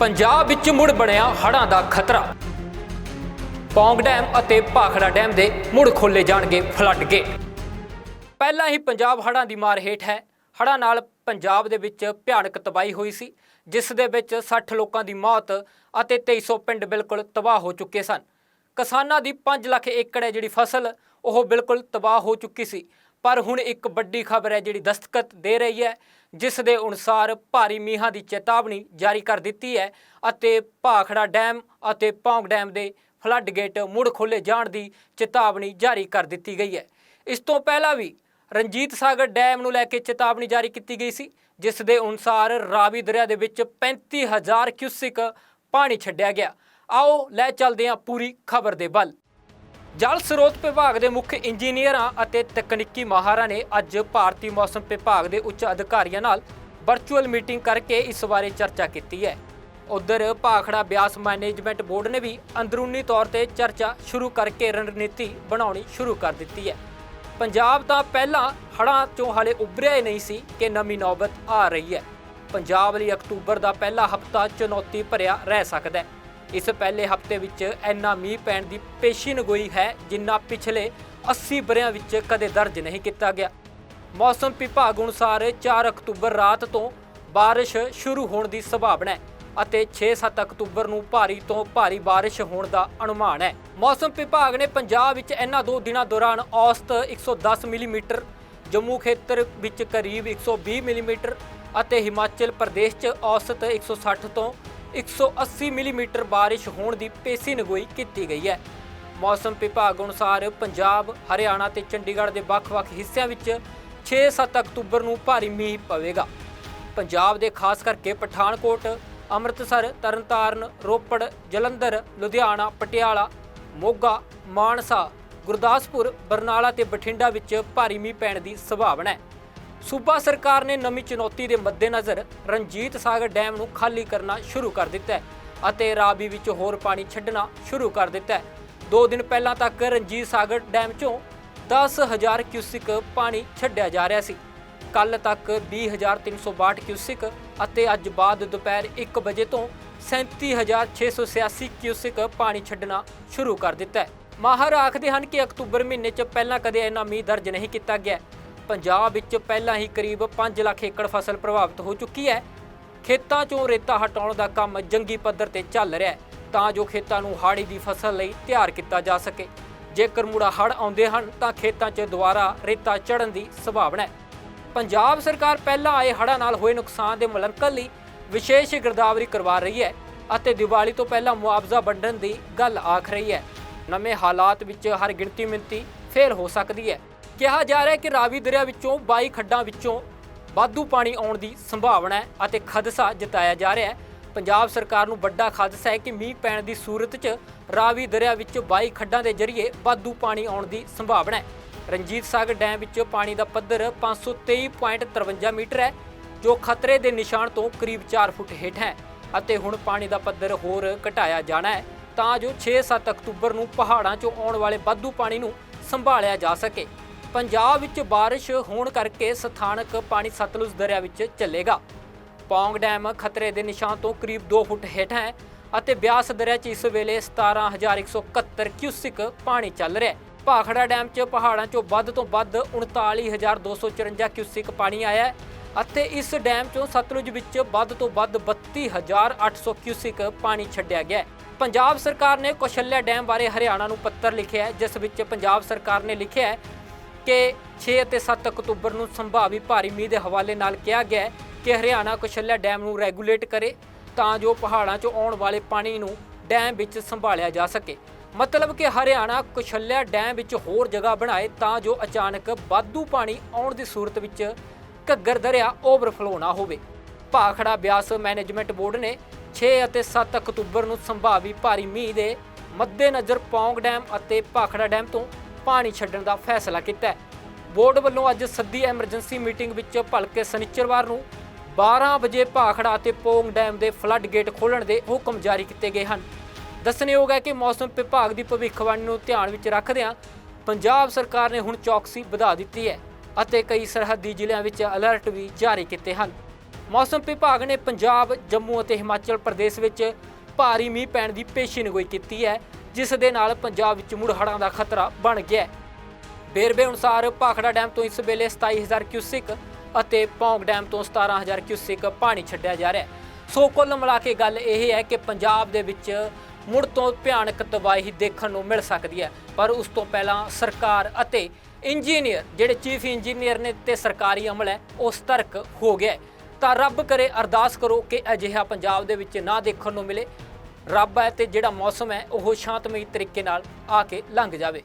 ਪੰਜਾਬ ਵਿੱਚ ਮੁੜ ਬਣਿਆ ਹੜ੍ਹਾਂ ਦਾ ਖਤਰਾ। ਪੌਂਗ ਡੈਮ ਅਤੇ ਭਾਖੜਾ ਡੈਮ ਦੇ ਮੁੜ ਖੋਲੇ ਜਾਣਗੇ ਫਲੱਡ ਗੇਟ। ਪਹਿਲਾਂ ਹੀ ਪੰਜਾਬ ਹੜ੍ਹਾਂ ਦੀ ਮਾਰ ਹੇਠ ਹੈ। ਹੜ੍ਹਾਂ ਨਾਲ ਪੰਜਾਬ ਦੇ ਵਿੱਚ ਭਿਆਨਕ ਤਬਾਹੀ ਹੋਈ ਸੀ, ਜਿਸ ਦੇ ਵਿੱਚ 60 ਲੋਕਾਂ ਦੀ ਮੌਤ ਅਤੇ 2300 ਪਿੰਡ ਬਿਲਕੁਲ ਤਬਾਹ ਹੋ ਚੁੱਕੇ ਸਨ। ਕਿਸਾਨਾਂ ਦੀ 5 ਲੱਖ ਏਕੜ ਹੈ ਜਿਹੜੀ ਫਸਲ, ਉਹ ਬਿਲਕੁਲ ਤਬਾਹ ਹੋ ਚੁੱਕੀ ਸੀ। ਪਰ ਹੁਣ ਇੱਕ ਵੱਡੀ ਖਬਰ ਹੈ ਜਿਹੜੀ ਦਸਤਖਤ ਦੇ ਰਹੀ ਹੈ। ਜਿਸ ਦੇ ਅਨੁਸਾਰ ਭਾਰੀ ਮੀਂਹਾਂ ਦੀ ਚੇਤਾਵਨੀ ਜਾਰੀ ਕਰ ਦਿੱਤੀ ਹੈ ਅਤੇ ਭਾਖੜਾ ਡੈਮ ਅਤੇ ਪੌਂਗ ਡੈਮ ਦੇ ਫਲੱਡ ਗੇਟ ਮੁੜ ਖੋਲੇ ਜਾਣ ਦੀ ਚੇਤਾਵਨੀ ਜਾਰੀ ਕਰ ਦਿੱਤੀ ਗਈ ਹੈ। ਇਸ ਤੋਂ ਪਹਿਲਾਂ ਵੀ ਰਣਜੀਤ ਸਾਗਰ ਡੈਮ ਨੂੰ ਲੈ ਕੇ ਚੇਤਾਵਨੀ ਜਾਰੀ ਕੀਤੀ ਗਈ ਸੀ, ਜਿਸ ਦੇ ਅਨੁਸਾਰ ਰਾਵੀ ਦਰਿਆ ਦੇ ਵਿੱਚ 35000 ਕਿਊਸਿਕ ਪਾਣੀ ਛੱਡਿਆ ਗਿਆ। ਆਓ ਲੈ ਚੱਲਦੇ ਹਾਂ ਪੂਰੀ ਖਬਰ ਦੇ ਵੱਲ। ਜਲ ਸਰੋਤ ਵਿਭਾਗ ਦੇ ਮੁੱਖ ਇੰਜੀਨੀਅਰਾਂ ਅਤੇ ਤਕਨੀਕੀ ਮਾਹਰਾਂ ਨੇ ਅੱਜ ਭਾਰਤੀ ਮੌਸਮ ਵਿਭਾਗ ਦੇ ਉੱਚ ਅਧਿਕਾਰੀਆਂ ਨਾਲ ਵਰਚੁਅਲ ਮੀਟਿੰਗ ਕਰਕੇ ਇਸ ਬਾਰੇ ਚਰਚਾ ਕੀਤੀ ਹੈ। ਉਧਰ ਭਾਖੜਾ ਬਿਆਸ ਮੈਨੇਜਮੈਂਟ ਬੋਰਡ ਨੇ ਵੀ ਅੰਦਰੂਨੀ ਤੌਰ ਤੇ ਚਰਚਾ ਸ਼ੁਰੂ ਕਰਕੇ ਰਣਨੀਤੀ ਬਣਾਉਣੀ ਸ਼ੁਰੂ ਕਰ ਦਿੱਤੀ ਹੈ। ਪੰਜਾਬ ਤਾਂ ਪਹਿਲਾਂ ਹੜ੍ਹਾਂ ਚੋਂ ਹਾਲੇ ਉੱਭਰਿਆ ਹੀ ਨਹੀਂ ਸੀ ਕਿ ਨਵੀਂ ਨੌਬਤ ਆ ਰਹੀ ਹੈ। ਪੰਜਾਬ ਲਈ ਅਕਤੂਬਰ ਦਾ ਪਹਿਲਾ ਹਫਤਾ ਚੁਣੌਤੀ ਭਰਿਆ ਰਹਿ ਸਕਦਾ ਹੈ। ਇਸ ਪਹਿਲੇ ਹਫਤੇ ਵਿੱਚ ਇੰਨਾ ਮੀਂਹ ਪੈਣ ਦੀ ਪੇਸ਼ੀਨ ਗੋਈ ਹੈ ਜਿੰਨਾ ਪਿਛਲੇ 80 ਬਰਿਆਂ ਵਿੱਚ ਕਦੇ ਦਰਜ ਨਹੀਂ ਕੀਤਾ ਗਿਆ ਮੌਸਮ ਵਿਭਾਗ ਅਨੁਸਾਰ 4 ਅਕਤੂਬਰ ਰਾਤ ਤੋਂ بارش ਸ਼ੁਰੂ ਹੋਣ ਦੀ ਸੰਭਾਵਨਾ ਹੈ ਅਤੇ 6-7 ਅਕਤੂਬਰ ਨੂੰ ਭਾਰੀ ਤੋਂ ਭਾਰੀ بارش ਹੋਣ ਦਾ ਅਨੁਮਾਨ ਹੈ ਮੌਸਮ ਵਿਭਾਗ ਨੇ ਪੰਜਾਬ ਵਿੱਚ ਇਹਨਾਂ ਦੋ ਦਿਨਾਂ ਦੌਰਾਨ ਔਸਤ 110 ਮਿਲੀਮੀਟਰ ਜੰਮੂ ਖੇਤਰ ਵਿੱਚ ਕਰੀਬ 120 ਮਿਲੀਮੀਟਰ ਅਤੇ ਹਿਮਾਚਲ ਪ੍ਰਦੇਸ਼ 'ਚ ਔਸਤ 160 ਤੋਂ 180 ਮਿਲੀਮੀਟਰ ਬਾਰਿਸ਼ ਹੋਣ ਦੀ ਪੇਸ਼ੀ ਨਗੋਈ ਕੀਤੀ ਗਈ ਹੈ। ਮੌਸਮ ਵਿਭਾਗ ਅਨੁਸਾਰ ਪੰਜਾਬ, ਹਰਿਆਣਾ ਤੇ ਚੰਡੀਗੜ੍ਹ ਦੇ ਵੱਖ-ਵੱਖ ਹਿੱਸਿਆਂ ਵਿੱਚ 6-7 ਅਕਤੂਬਰ ਨੂੰ ਭਾਰੀ ਮੀਂਹ ਪਵੇਗਾ। ਪੰਜਾਬ ਦੇ ਖਾਸ ਕਰਕੇ ਪਠਾਨਕੋਟ, ਅੰਮ੍ਰਿਤਸਰ, ਤਰਨਤਾਰਨ, ਰੋਪੜ, ਜਲੰਧਰ, ਲੁਧਿਆਣਾ, ਪਟਿਆਲਾ, ਮੋਗਾ, ਮਾਨਸਾ, ਗੁਰਦਾਸਪੁਰ, ਬਰਨਾਲਾ ਤੇ ਬਠਿੰਡਾ ਵਿੱਚ ਭਾਰੀ ਮੀਂਹ ਪੈਣ ਦੀ ਸੰਭਾਵਨਾ ਹੈ। ਸੂਬਾ ਸਰਕਾਰ ਨੇ ਨਵੀਂ ਚੁਣੌਤੀ ਦੇ ਮੱਦੇਨਜ਼ਰ ਰਣਜੀਤ ਸਾਗਰ ਡੈਮ ਨੂੰ ਖਾਲੀ ਕਰਨਾ ਸ਼ੁਰੂ ਕਰ ਦਿੱਤਾ ਹੈ ਅਤੇ ਰਾਵੀ ਵਿੱਚ ਹੋਰ ਪਾਣੀ ਛੱਡਣਾ ਸ਼ੁਰੂ ਕਰ ਦਿੱਤਾ ਹੈ। ਦੋ ਦਿਨ ਪਹਿਲਾਂ ਤੱਕ ਰਣਜੀਤ ਸਾਗਰ ਡੈਮ ਚੋਂ 10000 ਕਿਊਸਿਕ ਪਾਣੀ ਛੱਡਿਆ ਜਾ ਰਿਹਾ ਸੀ। ਕੱਲ ਤੱਕ 20362 ਕਿਊਸਿਕ ਅਤੇ ਅੱਜ ਬਾਅਦ ਦੁਪਹਿਰ 1 ਵਜੇ ਤੋਂ 37686 ਕਿਊਸਿਕ ਪਾਣੀ ਛੱਡਣਾ ਸ਼ੁਰੂ ਕਰ ਦਿੱਤਾ ਹੈ। ਮਾਹਰ ਆਖਦੇ ਹਨ ਕਿ ਅਕਤੂਬਰ ਮਹੀਨੇ 'ਚ ਪਹਿਲਾਂ ਕਦੇ ਇੰਨਾ ਮੀਂਹ ਦਰਜ ਨਹੀਂ ਕੀਤਾ ਗਿਆ। ਪੰਜਾਬ ਵਿੱਚ ਪਹਿਲਾਂ ਹੀ ਕਰੀਬ 5 ਲੱਖ ਏਕੜ ਫਸਲ ਪ੍ਰਭਾਵਿਤ ਹੋ ਚੁੱਕੀ ਹੈ। ਖੇਤਾਂ 'ਚੋਂ ਰੇਤਾ ਹਟਾਉਣ ਦਾ ਕੰਮ ਜੰਗੀ ਪੱਧਰ ਤੇ ਚੱਲ ਰਿਹਾ ਹੈ, ਤਾਂ ਜੋ ਖੇਤਾਂ ਨੂੰ ਹਾੜੀ ਦੀ ਫਸਲ ਲਈ ਤਿਆਰ ਕੀਤਾ ਜਾ ਸਕੇ। ਜੇਕਰ ਮੁੜਾ ਹੜ ਆਉਂਦੇ ਹਨ, ਤਾਂ ਖੇਤਾਂ 'ਚ ਦੁਬਾਰਾ ਰੇਤਾ ਚੜਨ ਦੀ ਸੰਭਾਵਨਾ ਹੈ। ਪੰਜਾਬ ਸਰਕਾਰ ਪਹਿਲਾਂ ਆਏ ਹੜ੍ਹਾਂ ਨਾਲ ਹੋਏ ਨੁਕਸਾਨ ਦੇ ਮੁਲੰਕਣ ਲਈ ਵਿਸ਼ੇਸ਼ ਗਿਰਦਾਵਰੀ ਕਰਵਾ ਰਹੀ ਹੈ ਅਤੇ ਦੀਵਾਲੀ ਤੋਂ ਪਹਿਲਾਂ ਮੁਆਵਜ਼ਾ ਵੰਡਣ ਦੀ ਗੱਲ ਆਖ ਰਹੀ ਹੈ। ਨਵੇਂ ਹਾਲਾਤ ਵਿੱਚ ਹਰ ਗਿਣਤੀ ਮਿੰਤੀ ਫੇਲ ਹੋ ਸਕਦੀ ਹੈ। ਕਿਹਾ ਜਾ ਰਿਹਾ ਹੈ ਕਿ ਰਾਵੀ ਦਰਿਆ ਵਿੱਚੋਂ 22 ਖੱਡਾਂ ਵਿੱਚੋਂ ਵਾਧੂ ਪਾਣੀ ਆਉਣ ਦੀ ਸੰਭਾਵਨਾ ਹੈ ਅਤੇ ਖਦਸ਼ਾ ਜਤਾਇਆ ਜਾ ਰਿਹਾ ਹੈ। ਪੰਜਾਬ ਸਰਕਾਰ ਨੂੰ ਵੱਡਾ ਖਦਸ਼ਾ ਹੈ ਕਿ ਮੀਂਹ ਪੈਣ ਦੀ ਸੂਰਤ 'ਚ ਰਾਵੀ ਦਰਿਆ ਵਿੱਚ 22 ਖੱਡਾਂ ਦੇ ਜ਼ਰੀਏ ਵਾਧੂ ਪਾਣੀ ਆਉਣ ਦੀ ਸੰਭਾਵਨਾ ਹੈ। ਰਣਜੀਤ ਸਾਗਰ ਡੈਮ ਵਿੱਚ ਪਾਣੀ ਦਾ ਪੱਧਰ 523.53 ਮੀਟਰ ਹੈ, ਜੋ ਖਤਰੇ ਦੇ ਨਿਸ਼ਾਨ ਤੋਂ ਕਰੀਬ 4 ਫੁੱਟ ਹੇਠ ਹੈ ਅਤੇ ਹੁਣ ਪਾਣੀ ਦਾ ਪੱਧਰ ਹੋਰ ਘਟਾਇਆ ਜਾਣਾ ਹੈ ਤਾਂ ਜੋ 6-7 ਅਕਤੂਬਰ ਨੂੰ ਪਹਾੜਾਂ 'ਚੋਂ ਆਉਣ ਵਾਲੇ ਵਾਧੂ ਪਾਣੀ ਨੂੰ ਸੰਭਾਲਿਆ ਜਾ ਸਕੇ। ਪੰਜਾਬ ਵਿੱਚ ਬਾਰਿਸ਼ ਹੋਣ ਕਰਕੇ ਸਥਾਨਕ ਪਾਣੀ ਸਤਲੁਜ ਦਰਿਆ ਵਿੱਚ ਚੱਲੇਗਾ। ਪੌਂਗ ਡੈਮ ਖਤਰੇ ਦੇ ਨਿਸ਼ਾਨ ਤੋਂ ਕਰੀਬ 2 ਫੁੱਟ ਹੇਠ ਹੈ ਅਤੇ ਬਿਆਸ ਦਰਿਆ 'ਚ ਇਸ ਵੇਲੇ 17171 ਕਿਊਸਿਕ ਪਾਣੀ ਚੱਲ ਰਿਹਾ ਹੈ। ਭਾਖੜਾ ਡੈਮ 'ਚ ਪਹਾੜਾਂ 'ਚੋਂ ਵੱਧ ਤੋਂ ਵੱਧ 39254 ਕਿਊਸਿਕ ਪਾਣੀ ਆਇਆ ਹੈ ਅਤੇ ਇਸ ਡੈਮ 'ਚੋਂ ਸਤਲੁਜ ਵਿੱਚ ਵੱਧ ਤੋਂ ਵੱਧ 32800 ਕਿਊਸਿਕ ਪਾਣੀ ਛੱਡਿਆ ਗਿਆ ਪੰਜਾਬ ਸਰਕਾਰ ਨੇ ਕੋਸ਼ਲਿਆ ਡੈਮ ਬਾਰੇ ਹਰਿਆਣਾ ਨੂੰ ਪੱਤਰ ਲਿਖਿਆ ਹੈ, ਜਿਸ ਵਿੱਚ ਪੰਜਾਬ ਸਰਕਾਰ ਨੇ ਲਿਖਿਆ ਹੈ ਕਿ 6 ਅਤੇ 7 ਅਕਤੂਬਰ ਨੂੰ ਸੰਭਾਵੀ ਭਾਰੀ ਮੀਂਹ ਦੇ ਹਵਾਲੇ ਨਾਲ ਕਿਹਾ ਗਿਆ ਕਿ ਹਰਿਆਣਾ ਕੌਸ਼ਲਿਆ ਡੈਮ ਨੂੰ ਰੈਗੂਲੇਟ ਕਰੇ ਤਾਂ ਜੋ ਪਹਾੜਾਂ 'ਚੋਂ ਆਉਣ ਵਾਲੇ ਪਾਣੀ ਨੂੰ ਡੈਮ ਵਿੱਚ ਸੰਭਾਲਿਆ ਜਾ ਸਕੇ। ਮਤਲਬ ਕਿ ਹਰਿਆਣਾ ਕੁਸ਼ਲਿਆ ਡੈਮ ਵਿੱਚ ਹੋਰ ਜਗ੍ਹਾ ਬਣਾਏ ਤਾਂ ਜੋ ਅਚਾਨਕ ਵਾਧੂ ਪਾਣੀ ਆਉਣ ਦੀ ਸੂਰਤ ਵਿੱਚ ਘੱਗਰ ਦਰਿਆ ਓਵਰਫਲੋ ਨਾ ਹੋਵੇ। ਭਾਖੜਾ ਬਿਆਸ ਮੈਨੇਜਮੈਂਟ ਬੋਰਡ ਨੇ 6 ਅਤੇ 7 ਅਕਤੂਬਰ ਨੂੰ ਸੰਭਾਵੀ ਭਾਰੀ ਮੀਂਹ ਦੇ ਮੱਦੇਨਜ਼ਰ ਪੌਂਗ ਡੈਮ ਅਤੇ ਭਾਖੜਾ ਡੈਮ ਤੋਂ ਪਾਣੀ ਛੱਡਣ ਦਾ ਫੈਸਲਾ ਕੀਤਾ ਹੈ। ਬੋਰਡ ਵੱਲੋਂ ਅੱਜ ਸੱਦੀ ਐਮਰਜੈਂਸੀ ਮੀਟਿੰਗ ਵਿੱਚ ਭਲਕੇ ਸਨਿਚਰਵਾਰ ਨੂੰ 12 ਵਜੇ ਭਾਖੜਾ ਅਤੇ ਪੋਂਗ ਡੈਮ ਦੇ ਫਲੱਡ ਗੇਟ ਖੋਲ੍ਹਣ ਦੇ ਹੁਕਮ ਜਾਰੀ ਕੀਤੇ ਗਏ ਹਨ। ਦੱਸਣਯੋਗ ਹੈ ਕਿ ਮੌਸਮ ਵਿਭਾਗ ਦੀ ਭਵਿੱਖਬਾਣੀ ਨੂੰ ਧਿਆਨ ਵਿੱਚ ਰੱਖਦਿਆਂ ਪੰਜਾਬ ਸਰਕਾਰ ਨੇ ਹੁਣ ਚੌਕਸੀ ਵਧਾ ਦਿੱਤੀ ਹੈ ਅਤੇ ਕਈ ਸਰਹੱਦੀ ਜ਼ਿਲ੍ਹਿਆਂ ਵਿੱਚ ਅਲਰਟ ਵੀ ਜਾਰੀ ਕੀਤੇ ਹਨ। ਮੌਸਮ ਵਿਭਾਗ ਨੇ ਪੰਜਾਬ, ਜੰਮੂ ਅਤੇ ਹਿਮਾਚਲ ਪ੍ਰਦੇਸ਼ ਵਿੱਚ ਭਾਰੀ ਮੀਂਹ ਪੈਣ ਦੀ ਪੇਸ਼ੀਨਗੋਈ ਕੀਤੀ ਹੈ। ਜਿਸ ਦੇ ਨਾਲ ਪੰਜਾਬ ਵਿੱਚ ਮੁੜ ਹੜ੍ਹਾਂ ਦਾ ਖਤਰਾ ਬਣ ਗਿਆ ਹੈ। ਵੇਰਵੇ ਅਨੁਸਾਰ ਭਾਖੜਾ ਡੈਮ ਤੋਂ ਇਸ ਵੇਲੇ 27000 ਕਿਊਸਿਕ ਅਤੇ ਪੌਂਗ ਡੈਮ ਤੋਂ 17000 ਕਿਊਸਿਕ ਪਾਣੀ ਛੱਡਿਆ ਜਾ ਰਿਹਾ ਹੈ। ਸੋ ਕੁੱਲ ਮਿਲਾ ਕੇ ਗੱਲ ਇਹ ਹੈ ਕਿ ਪੰਜਾਬ ਦੇ ਵਿੱਚ ਮੁੜ ਤੋਂ ਭਿਆਨਕ ਤਬਾਹੀ ਦੇਖਣ ਨੂੰ ਮਿਲ ਸਕਦੀ ਹੈ। ਪਰ ਉਸ ਤੋਂ ਪਹਿਲਾਂ ਸਰਕਾਰ ਅਤੇ ਇੰਜੀਨੀਅਰ, ਜਿਹੜੇ ਚੀਫ ਇੰਜੀਨੀਅਰ ਨੇ ਤੇ ਸਰਕਾਰੀ ਅਮਲ ਹੈ, ਉਹ ਸਤਰਕ ਹੋ ਗਿਆ ਤਾਂ ਰੱਬ ਕਰੇ ਅਰਦਾਸ ਕਰੋ ਕਿ ਅਜਿਹਾ ਪੰਜਾਬ ਦੇ ਵਿੱਚ ਨਾ ਦੇਖਣ ਨੂੰ ਮਿਲੇ। ਰੱਬ ਹੈ ਤੇ ਜਿਹੜਾ ਮੌਸਮ ਹੈ ਉਹ ਸ਼ਾਂਤਮਈ ਤਰੀਕੇ ਨਾਲ ਆ ਕੇ ਲੰਘ ਜਾਵੇ।